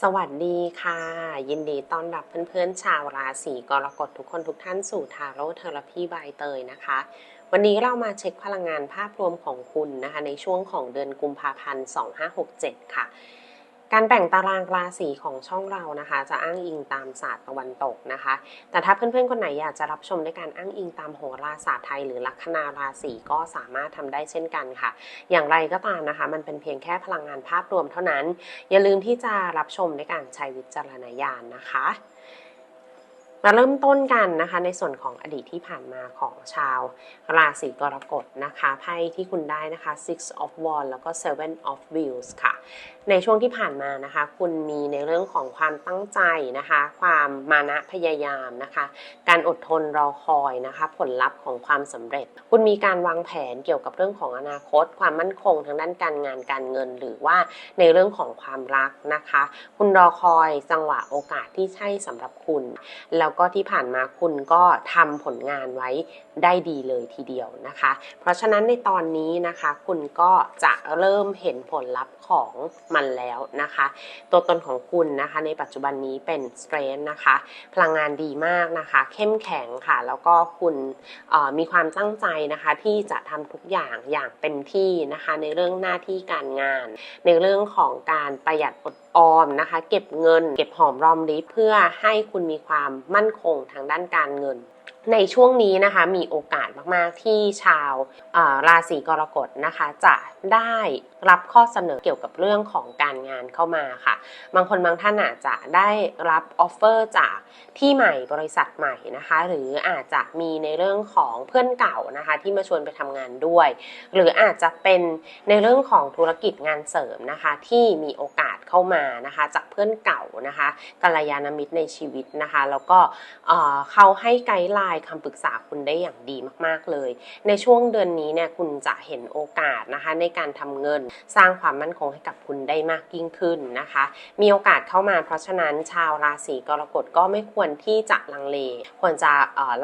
สวัสดีค่ะ ยินดีต้อนรับเพื่อนๆ ชาวราศีกรกฎทุกคนทุกท่านสู่ทาโร่เทอราพีบายเตยนะคะ วันนี้เรามาเช็คพลังงานภาพรวมของคุณนะคะ ในช่วงของเดือนกุมภาพันธ์ 2567 ค่ะ การแบ่งตารางราศีของช่องเรานะคะ จะอ้างอิงตามศาสตร์ตะวันตกนะคะ แต่ถ้าเพื่อนๆคนไหนอยากจะรับชมด้วยการอ้างอิงตามโหราศาสตร์ไทยหรือลัคนาราศีก็สามารถทำได้เช่นกันค่ะ อย่างไรก็ตามนะคะ มันเป็นเพียงแค่พลังงานภาพรวมเท่านั้น อย่าลืมที่จะรับชมด้วยการใช้วิจารณญาณนะคะ มาเริ่มต้นกันนะคะในส่วนของอดีตที่ผ่านมาของชาวราศีกรกฎนะคะไพ่ที่คุณได้นะคะ six of wands แล้วก็ seven of wheels ค่ะ ในช่วงที่ผ่านมานะคะ คุณมีในเรื่องของความตั้งใจนะคะ ความมานะพยายามนะคะ การอดทนรอคอยนะคะ ผลลัพธ์ของความสำเร็จ คุณมีการวางแผนเกี่ยวกับเรื่องของอนาคต ความมั่นคงทางด้านการงานการเงิน หรือว่าในเรื่องของความรักนะคะ คุณรอคอยจังหวะโอกาสที่ใช่สำหรับคุณแล้วก็ที่ผ่านมาคุณก็ทำผลงานไว้ได้ดีเลยทีเดียวนะคะ เพราะฉะนั้นในตอนนี้นะคะ คุณก็จะเริ่มเห็นผลลัพธ์ของมันแล้วนะคะ ตัวตนของคุณนะคะ ในปัจจุบันนี้เป็นสเตรนนะคะ พลังงานดีมากนะคะ เข้มแข็งค่ะ แล้วก็คุณมีความตั้งใจนะคะที่จะทำทุกอย่างอย่างเต็มที่นะคะ ในเรื่องหน้าที่การงาน ในเรื่องของการประหยัดอดออมนะคะ เก็บเงิน เก็บหอมรอมริบเพื่อให้คุณมีความมั่นคงทางด้านการเงิน ในช่วงนี้นะคะมีโอกาสมากๆที่ชาวราศีกรกฎนะคะ จะได้รับข้อเสนอเกี่ยวกับเรื่องของการงานเข้ามาค่ะ บางคนบางท่านอาจจะได้รับออฟเฟอร์จากที่ใหม่บริษัทใหม่นะคะ หรืออาจจะมีในเรื่องของเพื่อนเก่านะคะ ที่มาชวนไปทำงานด้วย หรืออาจจะเป็นในเรื่องของธุรกิจงานเสริมนะคะ ที่มีโอกาสเข้ามานะคะ จากเพื่อนเก่านะคะกัลยาณมิตรในชีวิตนะคะ แล้วก็เเขาให้ไกด์ไลน์คำปรึกษาคุณได้อย่างดีมาก ๆ เลย ในช่วงเดือนนี้เนี่ยคุณจะเห็นโอกาสนะคะในการทำเงินสร้างความมั่นคงให้กับคุณได้มากยิ่งขึ้นนะคะ มีโอกาสเข้ามาเพราะฉะนั้นชาวราศีกรกฎก็ไม่ควรที่จะลังเล ควรจะ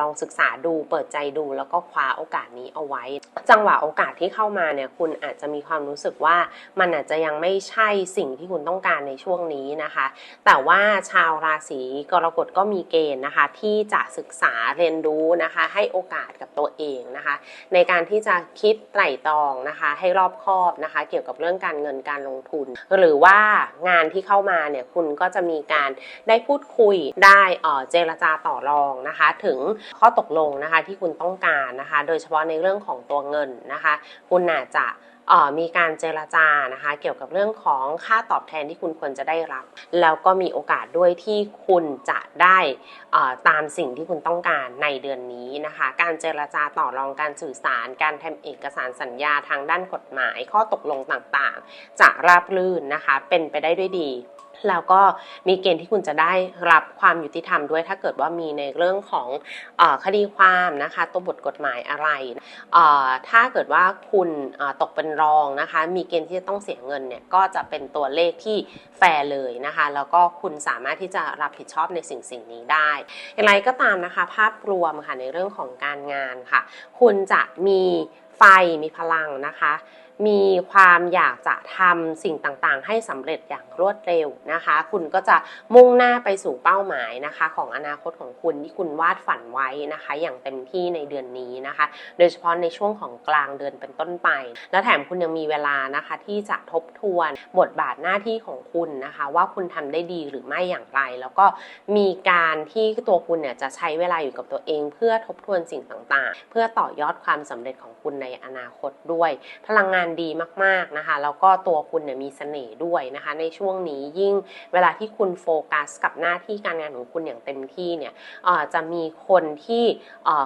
ลองศึกษาดูเปิดใจดูแล้วก็คว้าโอกาสนี้เอาไว้ จังหวะโอกาสที่เข้ามาเนี่ยคุณอาจจะมีความรู้สึกว่ามันอาจจะยังไม่ใช่สิ่งที่คุณต้องการในช่วงนี้นะคะ แต่ว่าชาวราศีกรกฎก็มีเกณฑ์นะคะ ที่จะศึกษาเรียนรู้นะคะ ให้โอกาสกับตัวเองนะคะ ในการที่จะคิดไตร่ตรองนะคะ ให้รอบคอบนะคะ เกี่ยวกับเรื่องการเงินการลงทุน หรือว่างานที่เข้ามาเนี่ยคุณก็จะมีการได้พูดคุยได้เอ่อเจรจาต่อรองนะคะ ถึงข้อตกลงนะคะที่คุณต้องการนะคะ โดยเฉพาะในเรื่องของตัวเงินนะคะ คุณอาจจะมีการเจรจานะคะ เกี่ยวกับเรื่องของค่าตอบแทนที่คุณควรจะได้รับ แล้วก็มีโอกาสด้วยที่คุณจะได้ตามสิ่งที่คุณต้องการในเดือนนี้นะคะ การเจรจาต่อรองการสื่อสาร การทำเอกสารสัญญาทางด้านกฎหมาย ข้อตกลงต่างๆ จะราบรื่นนะคะ เป็นไปได้ด้วยดี แล้วก็มีเกณฑ์ที่คุณจะได้รับความยุติธรรมด้วย ถ้าเกิดว่ามีในเรื่องของอคดีความนะคะตัวบทกฎหมายอะไรถ้าเกิดว่าคุณตกเป็นรองนะคะ มีเกณฑ์ที่จะต้องเสียเงินเนี่ยก็จะเป็นตัวเลขที่แฟร์เลยนะคะ แล้วก็คุณสามารถที่จะรับผิดชอบในสิ่งสิ่งนี้ได้ อย่างไรก็ตามนะคะ ภาพรวมค่ะในเรื่องของการงานค่ะ คุณจะมี ไฟมีพลังนะคะ มีความอยากจะทำสิ่งต่างๆ ให้สำเร็จอย่างรวดเร็วนะคะ คุณก็จะมุ่งหน้าไปสู่เป้าหมายนะคะ ของอนาคตของคุณที่คุณวาดฝันไว้นะคะ อย่างเต็มที่ในเดือนนี้นะคะ โดยเฉพาะในช่วงของกลางเดือนเป็นต้นไป แล้วแถมคุณยังมีเวลานะคะ ที่จะทบทวนบทบาทหน้าที่ของคุณนะคะ ว่าคุณทำได้ดีหรือไม่อย่างไร แล้วก็มีการที่ตัวคุณเนี่ยจะใช้เวลาอยู่กับตัวเอง เพื่อทบทวนสิ่งต่างๆ เพื่อต่อยอดความสำเร็จของคุณในอนาคตด้วย พลังงานดีมากๆนะคะแล้วก็ตัวคุณเนี่ยมีเสน่ห์ด้วยนะคะ ในช่วงนี้ยิ่งเวลาที่คุณโฟกัสกับหน้าที่การงานของคุณอย่างเต็มที่เนี่ยจะมีคนที่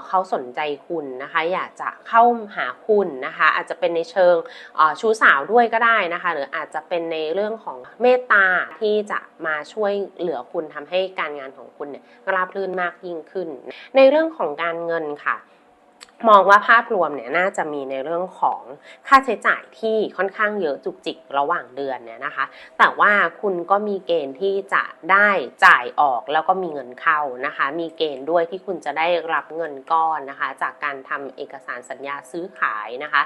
เขาสนใจคุณนะคะ อยากจะเข้าหาคุณนะคะ อาจจะเป็นในเชิงชู้สาวด้วยก็ได้นะคะ หรืออาจจะเป็นในเรื่องของเมตตาที่จะมาช่วยเหลือคุณทำให้การงานของคุณเนี่ยราบรื่นมากยิ่งขึ้น ในเรื่องของการเงินค่ะ มองว่าภาพรวมเนี่ยน่าจะมีในเรื่องของค่าใช้จ่ายที่ค่อนข้างเยอะจุกจิกระหว่างเดือนเนี่ยนะคะ แต่ว่าคุณก็มีเกณฑ์ที่จะได้จ่ายออกแล้วก็มีเงินเข้านะคะ มีเกณฑ์ด้วยที่คุณจะได้รับเงินก้อนนะคะ จากการทำเอกสารสัญญาซื้อขายนะคะ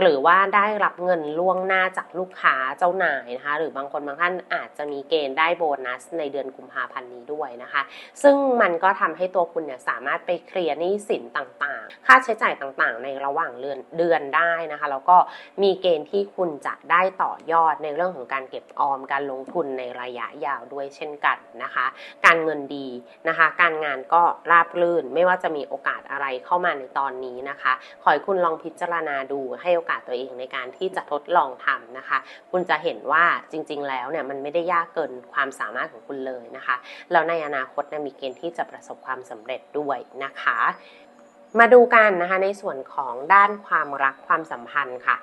หรือว่าได้รับเงินล่วงหน้าจากลูกค้าเจ้านายนะคะ หรือบางคนบางท่านอาจจะมีเกณฑ์ได้โบนัสในเดือนกุมภาพันธ์นี้ด้วยนะคะ ซึ่งมันก็ทำให้ตัวคุณเนี่ยสามารถไปเคลียร์หนี้สินต่างๆ ค่าใช้จ่ายต่างๆ ในระหว่างเดือนเดือนได้นะคะ แล้วก็มีเกณฑ์ที่คุณจะได้ต่อยอดในเรื่องของการเก็บออมการลงทุนในระยะยาวด้วยเช่นกันนะคะ การเงินดีนะคะ การงานก็ราบรื่นไม่ว่าจะมีโอกาสอะไรเข้ามาในตอนนี้นะคะ ขอให้คุณลองพิจารณาดูให้โอกาสตัวเองในการที่จะทดลองทำนะคะ คุณจะเห็นว่าจริง ๆ แล้วเนี่ยมันไม่ได้ยากเกินความสามารถของคุณเลยนะคะแล้วในอนาคตเนี่ยมีเกณฑ์ที่จะประสบความสำเร็จด้วยนะคะ มาดูกันนะคะในส่วนของด้านความรักความสัมพันธ์ค่ะ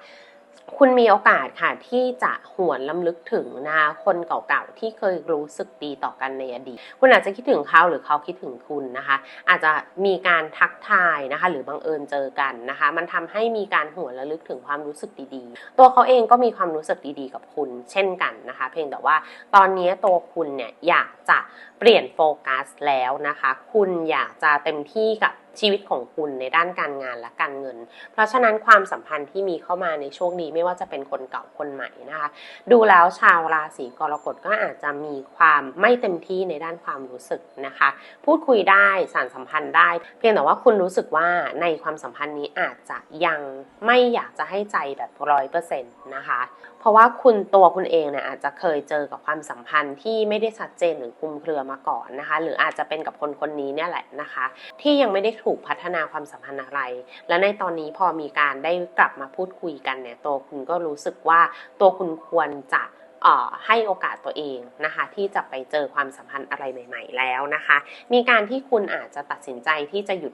คุณมีโอกาสค่ะที่จะหวนล้ำลึกถึงนะคะคนเก่าๆที่เคยรู้สึกดีต่อกันในอดีต คุณอาจจะคิดถึงเขาหรือเขาคิดถึงคุณนะคะ อาจจะมีการทักทายนะคะ หรือบังเอิญเจอกันนะคะ มันทำให้มีการหวนระลึกถึงความรู้สึกดีๆ ตัวเขาเองก็มีความรู้สึกดีๆ กับคุณ เช่นกันนะคะ เพียงแต่ว่าตอนนี้ตัวคุณเนี่ยอยากจะเปลี่ยนโฟกัสแล้วนะคะ คุณอยากจะเต็มที่กับ ชีวิตของคุณในด้านการงานและการเงิน เพราะฉะนั้นความสัมพันธ์ที่มีเข้ามาในช่วงนี้ไม่ว่าจะเป็นคนเก่าคนใหม่นะคะ ดูแล้วชาวราศีกรกฎก็อาจจะมีความไม่เต็มที่ในด้านความรู้สึกนะคะ พูดคุยได้สานสัมพันธ์ได้ เพียงแต่ว่าคุณรู้สึกว่าในความสัมพันธ์นี้อาจจะยังไม่อยากจะให้ใจแบบร้อยเปอร์เซ็นต์นะคะ เพราะว่าคุณตัวคุณเองเนี่ยอาจจะเคยเจอกับความสัมพันธ์ที่ไม่ได้ชัดเจนหรือคลุมเครือมาก่อนนะคะ หรืออาจจะเป็นกับคนคนนี้เนี่ยแหละนะคะ ที่ยังไม่ได้ถูกพัฒนาความสัมพันธ์อะไร และในตอนนี้พอมีการได้กลับมาพูดคุยกันเนี่ยตัวคุณก็รู้สึกว่าตัวคุณควรจะให้โอกาสตัวเองนะคะที่จะไปเจอความสัมพันธ์อะไรใหม่ ๆ แล้วนะคะ มีการที่คุณอาจจะตัดสินใจที่จะหยุด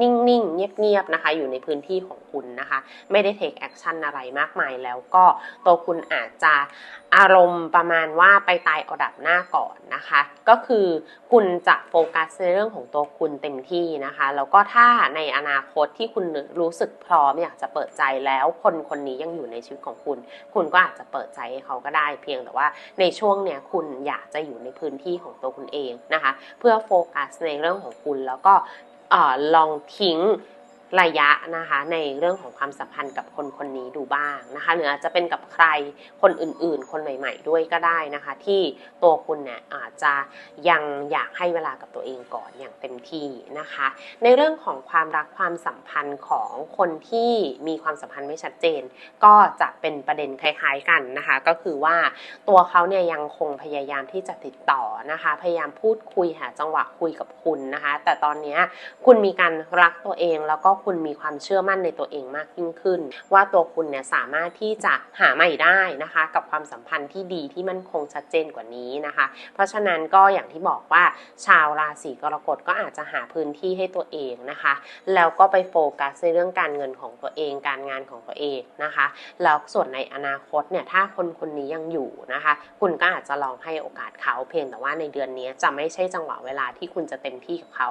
นิ่งๆ เงียบๆนะคะ อยู่ในพื้นที่ของคุณนะคะ ไม่ได้ take action อะไรมากมายแล้วก็ตัวคุณอาจจะอารมณ์ประมาณว่าไปตายเอาดับหน้าก่อนนะคะ ก็คือคุณจะโฟกัสในเรื่องของตัวคุณเต็มที่นะคะ แล้วก็ถ้าในอนาคตที่คุณรู้สึกพร้อมอยากจะเปิดใจแล้วคนคนนี้ยังอยู่ในชีวิตของคุณ คุณก็อาจจะเปิดใจให้เขาก็ได้ เพียงแต่ว่าในช่วงเนี้ยคุณอยากจะอยู่ในพื้นที่ของตัวคุณเองนะคะ เพื่อโฟกัสในเรื่องของคุณแล้วก็ เออลองทิ้ง ระยะนะคะในเรื่องของความสัมพันธ์กับคนคนนี้ดูบ้างนะคะหรืออาจจะเป็นกับใครคนอื่นๆ คนใหม่ ๆ ด้วยก็ได้นะคะ ที่ตัวคุณเนี่ยอาจจะยังอยากให้เวลากับตัวเองก่อนอย่างเต็มที่นะคะ ในเรื่องของความรักความสัมพันธ์ของคนที่มีความสัมพันธ์ไม่ชัดเจน ก็จะเป็นประเด็นคล้าย ๆกันนะคะ ก็คือว่าตัวเขาเนี่ยยังคงพยายามที่จะติดต่อนะคะ พยายามพูดคุยหาจังหวะคุยกับคุณนะคะ แต่ตอนนี้คุณมีการรักตัวเองแล้วก็คุณมีความเชื่อมั่นในตัวเองมากยิ่งขึ้น ว่าตัวคุณเนี่ยสามารถที่จะหาใหม่ได้นะคะ กับความสัมพันธ์ที่ดีที่มั่นคงชัดเจนกว่านี้นะคะ เพราะฉะนั้นก็อย่างที่บอกว่าชาวราศีกรกฎก็อาจจะหาพื้นที่ให้ตัวเองนะคะ แล้วก็ไปโฟกัสในเรื่องการเงินของตัวเอง การงานของตัวเองนะคะแล้วส่วนในอนาคตเนี่ยถ้าคนคนนี้ยังอยู่นะคะ คุณก็อาจจะลองให้โอกาสเขาเพียงแต่ว่าในเดือนนี้จะไม่ใช่จังหวะเวลาที่คุณจะเต็มที่กับเขา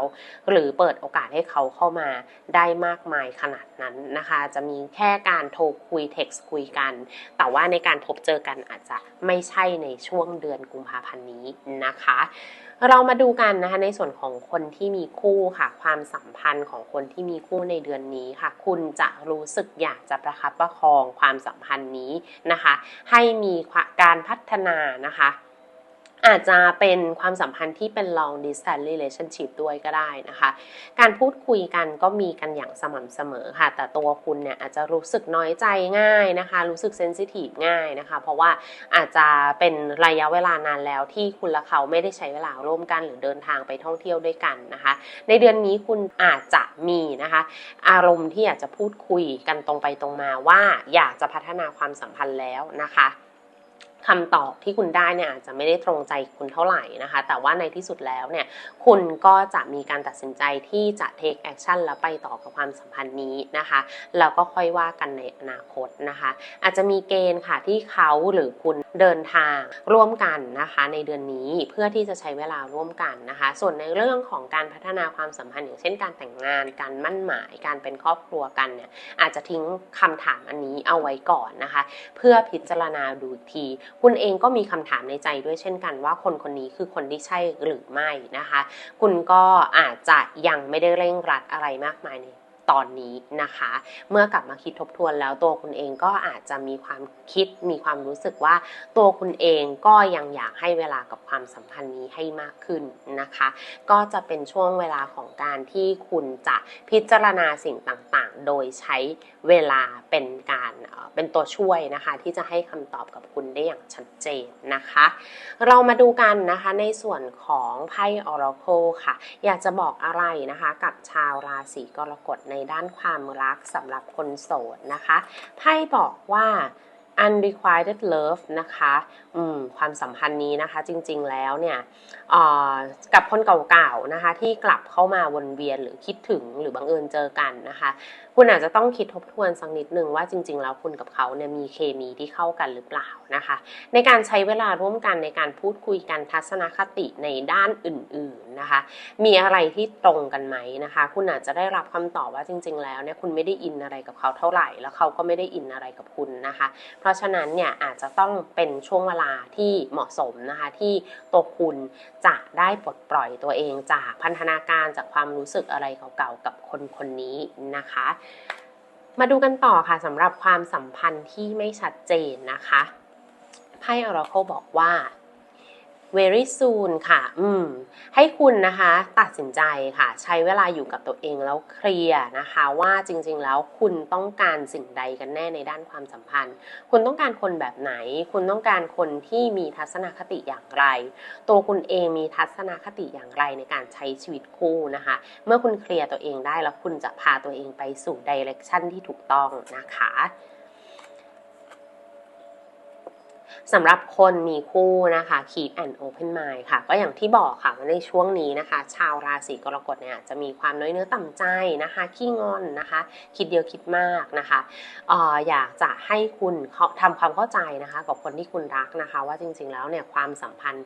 หรือเปิดโอกาสให้เขาเข้ามาได้มากมายขนาดนั้นนะคะ จะมีแค่การโทรคุยเท็กซ์คุยกัน แต่ว่าในการพบเจอกันอาจจะไม่ใช่ในช่วงเดือนกุมภาพันธ์นี้นะคะ เรามาดูกันนะคะในส่วนของคนที่มีคู่ค่ะ ความสัมพันธ์ของคนที่มีคู่ในเดือนนี้ค่ะ คุณจะรู้สึกอยากจะประคับประคองความสัมพันธ์นี้นะคะ ให้มีการพัฒนานะคะ อาจจะเป็นความสัมพันธ์ที่เป็น long distance relationship ด้วยก็ได้นะคะ การพูดคุยกันก็มีกันอย่างสม่ำเสมอค่ะ แต่ตัวคุณเนี่ยอาจจะรู้สึกน้อยใจง่ายนะคะ รู้สึกเซนซิทีฟง่ายนะคะ เพราะว่าอาจจะเป็นระยะเวลานานแล้วที่คุณและเขาไม่ได้ใช้เวลาร่วมกันหรือเดินทางไปท่องเที่ยวด้วยกันนะคะ ในเดือนนี้คุณอาจจะมีนะคะ อารมณ์ที่อยากจะพูดคุยกันตรงไปตรงมาว่าอยากจะพัฒนาความสัมพันธ์แล้วนะคะ คำตอบที่คุณได้เนี่ยอาจจะไม่ได้ตรงใจคุณเท่าไหร่นะคะ แต่ว่าในที่สุดแล้วเนี่ยคุณก็จะมีการตัดสินใจที่จะ take action แล้วไปต่อกับความสัมพันธ์นี้นะคะแล้วก็ค่อยว่ากันในอนาคตนะคะ อาจจะมีเกณฑ์ค่ะที่เขาหรือคุณเดินทางร่วมกันนะคะ ในเดือนนี้เพื่อที่จะใช้เวลาร่วมกันนะคะ ส่วนในเรื่องของการพัฒนาความสัมพันธ์อย่างเช่นการแต่งงาน การมั่นหมาย การเป็นครอบครัวกันเนี่ยอาจจะทิ้งคำถามอันนี้เอาไว้ก่อนนะคะ เพื่อพิจารณาดูทีคุณเองก็มีคำถามในใจด้วยเช่นกันว่าคนคนนี้คือคนที่ใช่หรือไม่นะคะ คุณก็อาจจะยังไม่ได้เร่งรัดอะไรมากมายใน ตอนนี้นะคะ เมื่อกลับมาคิดทบทวนแล้วตัวคุณเองก็อาจจะมีความคิดมีความรู้สึกว่า ตัวคุณเองก็ยังอยากให้เวลากับความสัมพันธ์นี้ให้มากขึ้นนะคะ ก็จะเป็นช่วงเวลาของการที่คุณจะพิจารณาสิ่งต่างๆ โดยใช้เวลาเป็นการเป็นตัวช่วยนะคะ ที่จะให้คำตอบกับคุณได้อย่างชัดเจนนะคะ เรามาดูกันนะคะในส่วนของไพ่ Oracle ค่ะ อยากจะบอกอะไรนะคะ กับชาวราศีกรกฎในในด้านความรักสำหรับคนโสดนะคะไพ่บอกว่า unrequited love นะคะอืมความสัมพันธ์นี้นะคะจริงๆแล้วเนี่ยออกับคนเก่าๆนะคะที่กลับเข้ามาวนเวียนหรือคิดถึงหรือบังเอิญเจอกันนะคะ คุณอาจจะต้องคิดทบทวนสักนิดนึงว่าจริง ๆ แล้วคุณกับเขาเนี่ยมีเคมีที่เข้ากันหรือเปล่านะคะ ในการใช้เวลาร่วมกันในการพูดคุยกันทัศนคติในด้านอื่นๆนะคะ มีอะไรที่ตรงกันไหมนะคะ คุณอาจจะได้รับคำตอบว่าจริง ๆ แล้วเนี่ยคุณไม่ได้อินอะไรกับเขาเท่าไหร่ แล้วเขาก็ไม่ได้อินอะไรกับคุณนะคะ เพราะฉะนั้นเนี่ยอาจจะต้องเป็นช่วงเวลาที่เหมาะสมนะคะ ที่ตัวคุณจะได้ปลดปล่อยตัวเองจากพันธนาการจากความรู้สึกอะไรเก่าๆกับคนคนนี้นะคะ มาดูกันต่อค่ะสำหรับความสัมพันธ์ที่ไม่ชัดเจนนะคะไพ่ Oracle บอกว่า very soon ค่ะ อืม ให้คุณนะคะตัดสินใจค่ะ ใช้เวลาอยู่กับตัวเองแล้วเคลียร์นะคะ ว่าจริงๆแล้วคุณต้องการสิ่งใดกันแน่ในด้านความสัมพันธ์ คุณต้องการคนแบบไหน คุณต้องการคนที่มีทัศนคติอย่างไร ตัวคุณเองมีทัศนคติอย่างไรในการใช้ชีวิตคู่นะคะ เมื่อคุณเคลียร์ตัวเองได้แล้วคุณจะพาตัวเองไปสู่ดิเรกชันที่ถูกต้องนะคะ สำหรับคนมีคู่นะคะ keep an open mind ค่ะ ก็อย่างที่บอกค่ะว่าในช่วงนี้นะคะ ชาวราศีกรกฎเนี่ยจะมีความน้อยเนื้อต่ำใจนะคะ ขี้งอนนะคะ คิดเดียวคิดมากนะคะอออยากจะให้คุณเขาทำความเข้าใจนะคะ กับคนที่คุณรักนะคะ ว่าจริงๆแล้วเนี่ยความสัมพันธ์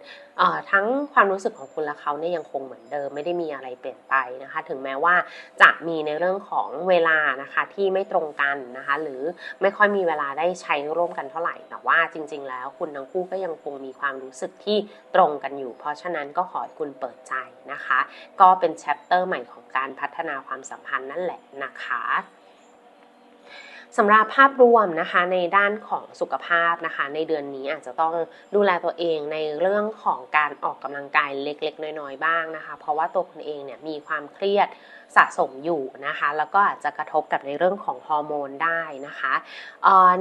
ทั้งความรู้สึกของคุณและเขาเนี่ยยังคงเหมือนเดิมไม่ได้มีอะไรเปลี่ยนไปนะคะ ถึงแม้ว่าจะมีในเรื่องของเวลานะคะที่ไม่ตรงกันนะคะ หรือไม่ค่อยมีเวลาได้ใช้ร่วมกันเท่าไหร่แต่ว่าจริง ๆ แล้วล้วคุณทั้งคู่ก็ยังคงมีความรู้สึกที่ตรงกันอยู่ เพราะฉะนั้นก็ขอให้คุณเปิดใจนะคะ ก็เป็นแชปเตอร์ใหม่ของการพัฒนาความสัมพันธ์นั่นแหละนะคะสำหรับภาพรวมนะคะในด้านของสุขภาพนะคะ ในเดือนนี้อาจจะต้องดูแลตัวเองในเรื่องของการออกกำลังกายเล็กๆ น้อยๆ บ้างนะคะ เพราะว่าตัวคุณเองเนี่ยมีความเครียด สะสมอยู่นะคะ แล้วก็อาจจะกระทบกับในเรื่องของฮอร์โมนได้นะคะ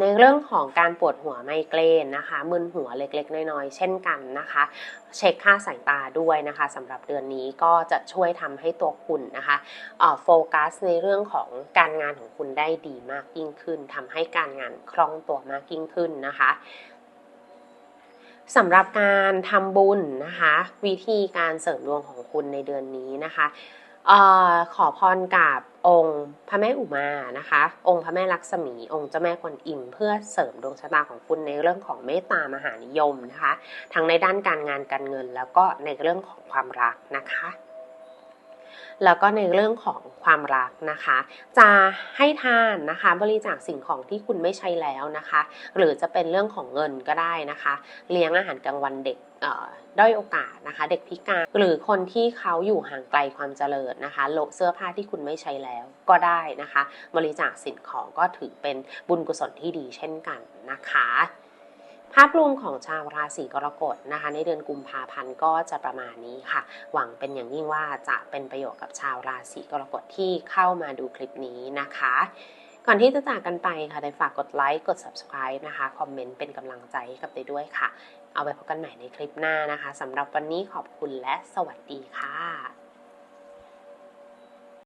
ในเรื่องของการปวดหัวไมเกรนนะคะมึนหัวเล็กๆน้อยๆเช่นกันนะคะ เช็คค่าสายตาด้วยนะคะสำหรับเดือนนี้ก็จะช่วยทำให้ตัวคุณนะคะโฟกัสในเรื่องของการงานของคุณได้ดีมากยิ่งขึ้นทำให้การงานคล่องตัวมากยิ่งขึ้นนะคะสำหรับการทำบุญนะคะ วิธีการเสริมดวงของคุณในเดือนนี้นะคะ ออขอพรกับองค์พระแม่อุมานะคะ องค์พระแม่ลักษมี องค์เจ้าแม่กวนอิมเพื่อเสริมดวงชะตาของคุณในเรื่องของเมตตามหานิยมนะคะ ทั้งในด้านการงานการเงินแล้วก็ในเรื่องของความรักนะคะ แล้วก็ในเรื่องของความรักนะคะ จะให้ทานนะคะบริจาคสิ่งของที่คุณไม่ใช้แล้วนะคะ หรือจะเป็นเรื่องของเงินก็ได้นะคะ เลี้ยงอาหารกลางวันเด็กด้อยโอกาสนะคะ เด็กพิการหรือคนที่เขาอยู่ห่างไกลความเจริญนะคะโลเสื้อผ้าที่คุณไม่ใช้แล้วก็ได้นะคะ บริจาคสิ่งของก็ถือเป็นบุญกุศลที่ดีเช่นกันนะคะ ภาพรวมของชาวราศีกรกฎนะคะในเดือนกุมภาพันธ์ก็จะประมาณนี้ค่ะ หวังเป็นอย่างยิ่งว่าจะเป็นประโยชน์กับชาวราศีกรกฎที่เข้ามาดูคลิปนี้นะคะ ก่อนที่จะจากกันไปค่ะได้ฝากกดไลค์กด subscribe นะคะคอมเมนต์เป็นกำลังใจให้กับเดยด้วยค่ะ เอาไว้พบกันใหม่ในคลิปหน้านะคะสำหรับวันนี้ขอบคุณและสวัสดีค่ะ